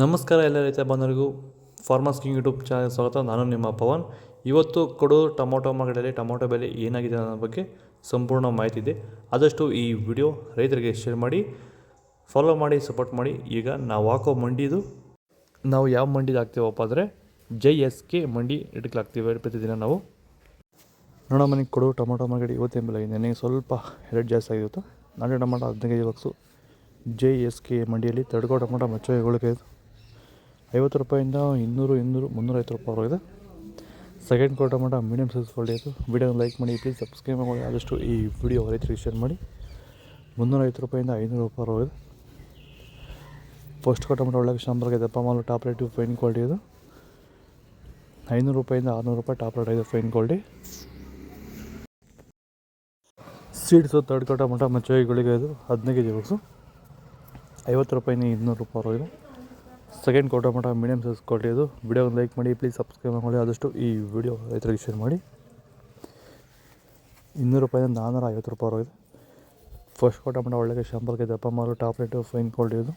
ನಮಸ್ಕಾರ ಎಲ್ಲ ರೈತ ಬಂದವರಿಗೂ ಫಾರ್ಮರ್ಸ್ ಕಿಂಗ್ ಯೂಟ್ಯೂಬ್ ಚಾನಲ್ ಸ್ವಾಗತ. ನಾನು ನಿಮ್ಮ ಪವನ್. ಇವತ್ತು ಕೊಡೋ ಟೊಮೊಟೊ ಮಾರ್ಕೆಟಲ್ಲಿ ಟೊಮೊಟೊ ಬೆಲೆ ಏನಾಗಿದೆ ಅನ್ನೋ ಬಗ್ಗೆ ಸಂಪೂರ್ಣ ಮಾಹಿತಿ ಇದೆ. ಆದಷ್ಟು ಈ ವಿಡಿಯೋ ರೈತರಿಗೆ ಶೇರ್ ಮಾಡಿ ಫಾಲೋ ಮಾಡಿ ಸಪೋರ್ಟ್ ಮಾಡಿ. ಈಗ ನಾವು ಹಾಕೋ ಮಂಡಿದು ನಾವು ಯಾವ ಮಂಡಿದು ಹಾಕ್ತೀವಪ್ಪ ಅಂದರೆ ಜೈ ಎಸ್ ಕೆ ಮಂಡಿ ರೇಟ್ಗೆ ಹಾಕ್ತೀವಿ ಪ್ರತಿದಿನ ನಾವು. ನೋಡೋ ಮನೆಗೆ ಕೊಡೋ ಟೊಮೊಟೊ ಮಾರ್ಕೆಟ್ ಇವತ್ತಿನ ಬೆಲೆ ನನಗೆ ಸ್ವಲ್ಪ ರೇಟ್ ಜಾಸ್ತಿ ಆಗಿರುತ್ತೆ. ನಾಳೆ ಟೊಮೊಟೊ ಹದಿನೈದು ಬಾಕ್ಸು ಜೆ ಎಸ್ ಕೆ ಮಂಡಿಯಲ್ಲಿ ತಡ್ಕೋ ಟೊಮೊಟೊ ಮಚ್ಚೋ ಏಳಿಕೆ ಐವತ್ತು ರೂಪಾಯಿಂದ ಇನ್ನೂರು ಇನ್ನೂರು, ಮುನ್ನೂರೈವತ್ತು ರೂಪಾಯಿವರೆಗಿದೆ second quarter tomato medium size quality ಆಯಿತು ವಿಡಿಯೋನ ಲೈಕ್ ಮಾಡಿ ಪ್ಲೀಸ್ ಸಬ್ಸ್ಕ್ರೈಬ್ ಮಾಡಿ. ಆದಷ್ಟು ಈ ವಿಡಿಯೋ ರೈತರಿಗೆ ಶೇರ್ ಮಾಡಿ. ಮುನ್ನೂರೈವತ್ತು ರೂಪಾಯಿಂದ ಐನೂರು ರೂಪಾಯಿವರೆಗಿದೆ ಫಸ್ಟ್ ಕ್ವಾರ್ಟರ್ ಟೊಮೊಟೊ ಒಳ್ಳೆ ಶಾಂಬರ್ಗೆ ದಪ್ಪ ಮಾಲು ಟಾಪ್ ರೇಟು ಫೈನ್ ಕ್ವಾಲಿಟಿ ಇದು. ಐನೂರು ರೂಪಾಯಿಂದ ಆರುನೂರು ರೂಪಾಯಿ ಟಾಪ್ ರೇಟ್ ಇದೆ ಫೈನ್ ಕ್ವಾಲಿಟಿ ಸೀಡ್ಸು ತರ್ಡ್ ಕ್ವಾರ್ ಟೊಮೊಟೊ ಮಚ್ಚಗಳಿಗೆ ಇದು ಹದಿನೈದು ಕೆ ಜಿ ಬಾಕ್ಸು ಐವತ್ತು ರೂಪಾಯಿಂದ ಇನ್ನೂರು ರೂಪಾಯಿವರೆಗಿದೆ ಸೆಕೆಂಡ್ ಕ್ವಾರ್ ಮಟ್ಟ ಮೀಡಿಯಮ್ ಸೈಜ್ ಕ್ವಾಲಿಟಿ ವಿಡಿಯೋ ಒಂದು ಲೈಕ್ ಮಾಡಿ ಪ್ಲೀಸ್ ಸಬ್ಸ್ಕ್ರೈಬ್ ಮಾಡಿ. ಆದಷ್ಟು ಈ ವಿಡಿಯೋ ರೈತರಿಗೆ ಶೇರ್ ಮಾಡಿ. ಇನ್ನೂರು ರೂಪಾಯಿಂದ ನಾನ್ನೂರ ಐವತ್ತು ರೂಪಾಯಿ ಇದೆ. ಫಸ್ಟ್ ಕ್ವಾರ್ ಮಟ್ಟ ಒಳ್ಳೆಗೆ ಶಾಂಪಲ್ಗೆ ದಪ್ಪ ಮಾರು ಟಾಪ್ ರೇಟು ಫೈನ್ ಕ್ವಾಲಿಟಿ ಇದು.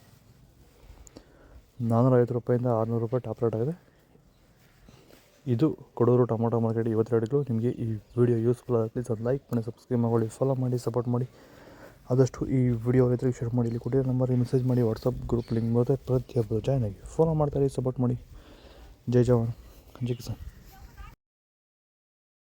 ನಾನ್ನೂರ ಐವತ್ತು ರೂಪಾಯಿಂದ ಆರುನೂರು ರೂಪಾಯಿ ಟಾಪ್ ರೇಟ್ ಆಗಿದೆ. ಇದು ಕೊಡೂರು ಟೊಮೊಟೊ ಮಾರ್ಕೆಟ್ ಇವತ್ತು ರೇಟ್ಗಳು ನಿಮಗೆ ಈ ವಿಡಿಯೋ ಯೂಸ್ಫುಲ್ ಆಗುತ್ತೆ ಪ್ಲೀಸ್ ಅದು ಲೈಕ್ ಮಾಡಿ ಸಬ್ಸ್ಕ್ರೈಬ್ ಮಾಡಿ ಫಾಲೋ ಮಾಡಿ ಸಪೋರ್ಟ್ ಮಾಡಿ. ಆದಷ್ಟು ಈ ವಿಡಿಯೋ ರೈತರಿಗೆ ಶೇರ್ ಮಾಡಿ ಇಲ್ಲಿ ಕೊಟ್ಟಿರೋ ನಂಬರಿಗೆ ಮೆಸೇಜ್ ಮಾಡಿ ವಾಟ್ಸಪ್ ಗ್ರೂಪ್ ಲಿಂಕ್ ಬರುತ್ತೆ ಪ್ರತಿಯೊಬ್ಬರು ಜಾಯ್ನ್ ಆಗಿ. ಫಾಲೋ ಮಾಡ್ತಾರೆ ಸಪೋರ್ಟ್ ಮಾಡಿ. ಜೈ ಜವಾನ್, ಜೈ